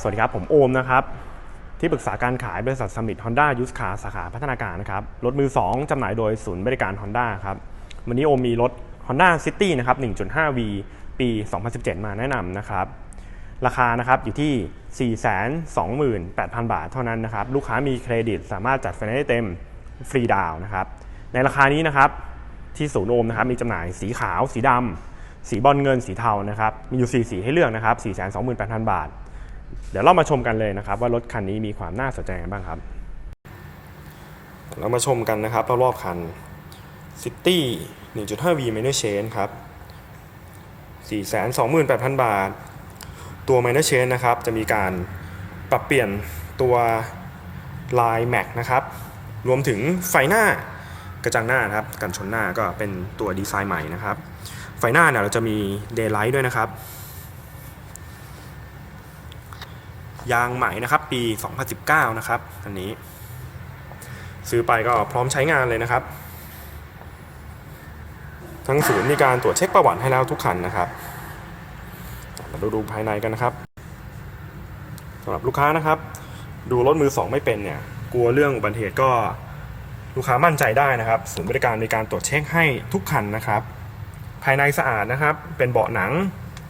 สวัสดีครับ ผมโอมนะครับ ที่ปรึกษาการขายบริษัทสมิธฮอนด้ายูสคาสาขาพัฒนาการนะครับ รถมือ 2 จำหน่ายโดยศูนย์บริการ Honda ครับ วันนี้โอมมีรถ Honda City นะครับ 1.5V ปี 2017 มาแนะนำนะครับ ราคานะครับอยู่ที่ 428,000 บาทเท่านั้นนะครับ ลูกค้ามีเครดิตสามารถจัดไฟแนนซ์ได้เต็มฟรีดาวน์นะครับ ในราคานี้นะครับที่ศูนย์โอมนะครับมีจำหน่ายสีขาว สีดำสีบอลเงินสีเทานะครับมีอยู่ 4 สีให้เลือกนะครับ 428,000 บาท เดี๋ยวเรามาชมกันเลยนะครับ ว่ารถคันนี้มีความน่าสนใจยังไงบ้างครับ เรามาชมกันนะครับรอบๆคัน City 1.5V Minor Change ครับ 428,000 บาท ตัว Minor Change นะครับ จะมีการปรับเปลี่ยนตัวลายแม็กนะครับ รวมถึงไฟหน้ากระจังหน้านะครับ กันชนหน้าก็เป็นตัวดีไซน์ใหม่นะครับ ไฟหน้าเนี่ยเราจะมี Daylight ด้วยนะครับ ยางใหม่นะครับ ปี 2019 นะครับอันนี้ ซื้อไปก็พร้อมใช้งานเลยนะครับ ทั้งศูนย์มีการตรวจเช็คประวัติให้แล้วทุกคันนะครับมาดูดูภายในกันนะครับสำหรับลูกค้านะครับ ดูรถมือสองไม่เป็นเนี่ยกลัวเรื่องอุบัติเหตุก็ลูกค้ามั่นใจได้นะครับศูนย์บริการมีการตรวจเช็คให้ทุกคันนะครับ ภายในสะอาดนะครับ เป็นเบาะหนัง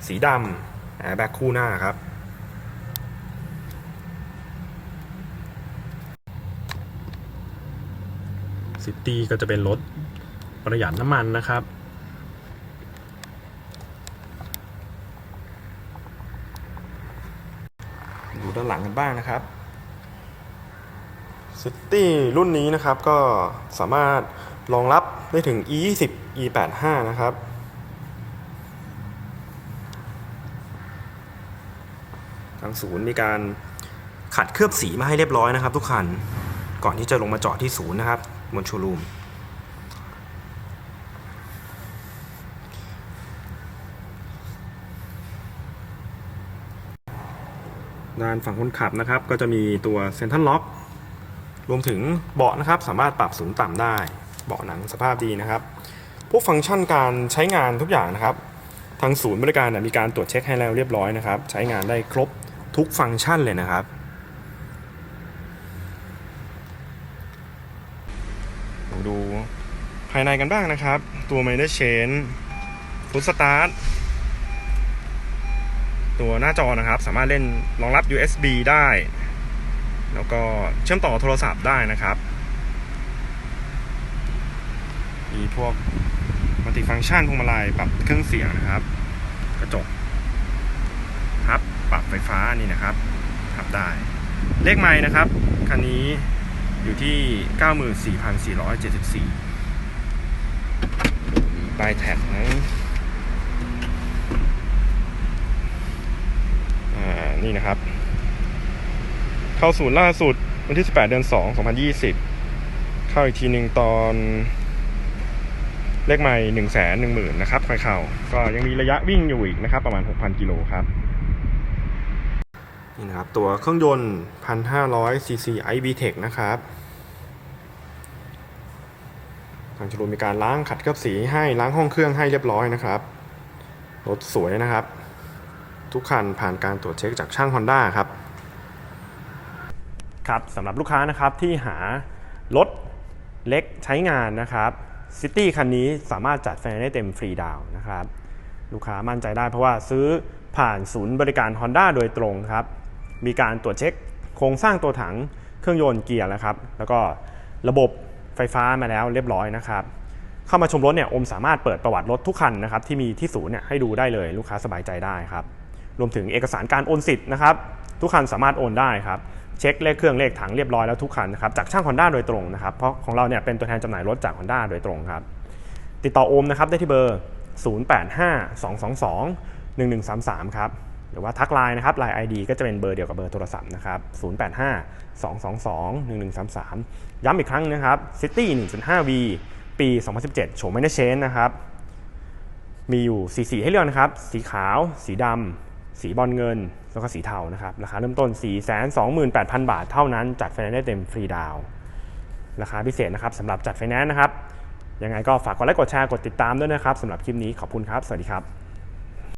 สีดำแอร์แบ็คคู่หน้าครับ ซิตี้ก็จะเป็นรถประหยัดน้ำมันนะครับ ดูด้านหลังกันบ้างนะครับซิตี้รุ่นนี้นะครับก็สามารถรองรับได้ถึง E20 E85 นะครับ ทางศูนย์มีการขัดเคลือบสีมาให้เรียบร้อยนะครับ ทุกคัน ก่อนที่จะลงมาจอดที่ศูนย์นะครับ บนโชว์รูม ด้านฝั่งคนขับนะครับ ก็จะมีตัวเซ็นทรัลล็อก รวมถึงเบาะนะครับ สามารถปรับสูงต่ำได้ เบาะหนังสภาพดีนะครับ พวกฟังก์ชันการใช้งานทุกอย่างนะครับ ทางศูนย์บริการเนี่ยมีการตรวจเช็คให้แล้วเรียบร้อยนะครับ ใช้งานได้ครบทุกฟังก์ชันเลยนะครับ มาดู ภายในกันบ้างนะครับ ตัว m i n o r Chain Foot Start ตัวหน้าจอนะครับ สามารถเล่นรองรับ USB ได้ แล้วก็เชื่อมต่อโทรศัพท์ได้นะครับ มีพวกมัลติฟังก์ชันพวงมาลัยปรับเครื่องเสียงนะครับ กระจกพับปรับไฟฟ้านี่นะครับทับได้ เลขไม้นะครับ คันนี้อยู่ที่ 94,474มี ปลายแท็กนะนี่นะครับ เข้าศูนย์ล่าสุดวันที่ 18 เดือน 2 2020 เข้าอีกทีหนึ่งตอนเลขใหม่1 1 0 0 0 0นะครับคอยเข้า ก็ยังมีระยะวิ่งอยู่อีกนะครับ ประมาณ 6,000 กิโลครับ นี่นะครับ ตัวเครื่องยนต์ 1,500 cc iVTEC นะครับ ทางชลูมีการล้างขัดเคลือบสีให้ล้างห้องเครื่องให้เรียบร้อยนะครับรถสวยนะครับ ทุกคันผ่านการตรวจเช็คจากช่าง Honda ครับครับสำหรับลูกค้านะครับที่หารถเล็กใช้งานนะครับซิตี้คันนี้สามารถจัดไฟแนนซ์ได้เต็มฟรีดาวน์นะครับ ลูกค้ามั่นใจได้เพราะว่าซื้อผ่านศูนย์บริการ Honda โดยตรงครับ มีการตรวจเช็คโครงสร้างตัวถังเครื่องยนต์เกียร์แล้วครับ แล้วก็ระบบ ไฟฟ้ามาแล้วเรียบร้อยนะครับ เข้ามาชมรถเนี่ยอมสามารถเปิดประวัติรถทุกคันนะครับที่มีที่ศูนย์เนี่ยให้ดูได้เลยลูกค้าสบายใจได้ครับ รวมถึงเอกสารการโอนสิทธิ์นะครับทุกคันสามารถโอนได้ครับเช็คเลขเครื่องเลขถังเรียบร้อยแล้วทุกคันนะครับจากช่าง Honda โดยตรงนะครับเพราะของเราเนี่ยเป็นตัวแทนจำหน่ายรถจาก Honda โดยตรงครับติดต่อโอมนะครับได้ที่เบอร์ 0852221133 ครับ หรือว่าทักไลน์นะครับไลน์ ID ก็จะเป็นเบอร์เดียวกับเบอร์โทรศัพท์นะครับ0852221133 ย้ำอีกครั้งนะครับ City 1.5V ปี 2017 โฉมไม่ได้เชนนะครับ มีอยู่สีสีให้เลือกนะครับ สีขาว สีดำ สีบอลเงิน แล้วก็สีเทานะครับ ราคาเริ่มต้น 428,000 บาทเท่านั้น จัดไฟแนนซ์ได้เต็มฟรีดาว ราคาพิเศษนะครับสำหรับจัดไฟแนนซ์นะครับ ยังไงก็ฝากกดไลค์ กดแชร์ กดติดตามด้วยนะครับสำหรับคลิปนี้ขอบคุณครับ สวัสดีครับ